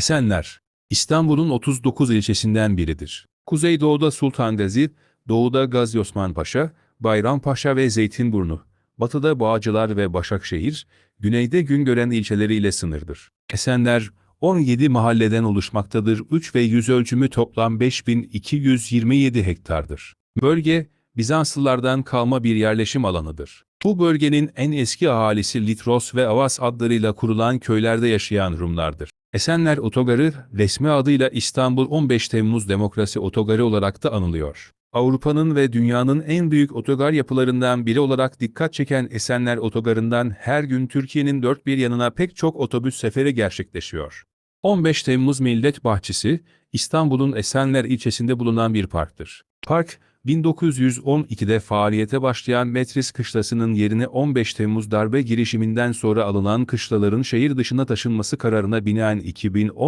Esenler, İstanbul'un 39 ilçesinden biridir. Kuzeydoğuda Sultan Gazi, doğuda Gazi Osman Paşa, Bayrampaşa ve Zeytinburnu, batıda Bağcılar ve Başakşehir, güneyde Güngören ilçeleriyle sınırdır. Esenler, 17 mahalleden oluşmaktadır. 3 ve yüz ölçümü toplam 5227 hektardır. Bölge, Bizanslılardan kalma bir yerleşim alanıdır. Bu bölgenin en eski ahalisi Litros ve Avas adlarıyla kurulan köylerde yaşayan Rumlardır. Esenler Otogarı, resmi adıyla İstanbul 15 Temmuz Demokrasi Otogarı olarak da anılıyor. Avrupa'nın ve dünyanın en büyük otogar yapılarından biri olarak dikkat çeken Esenler Otogarı'ndan her gün Türkiye'nin dört bir yanına pek çok otobüs seferi gerçekleşiyor. 15 Temmuz Millet Bahçesi, İstanbul'un Esenler ilçesinde bulunan bir parktır. Park, 1912'de faaliyete başlayan Metris Kışlası'nın yerine 15 Temmuz darbe girişiminden sonra alınan kışlaların şehir dışına taşınması kararına binaen 2010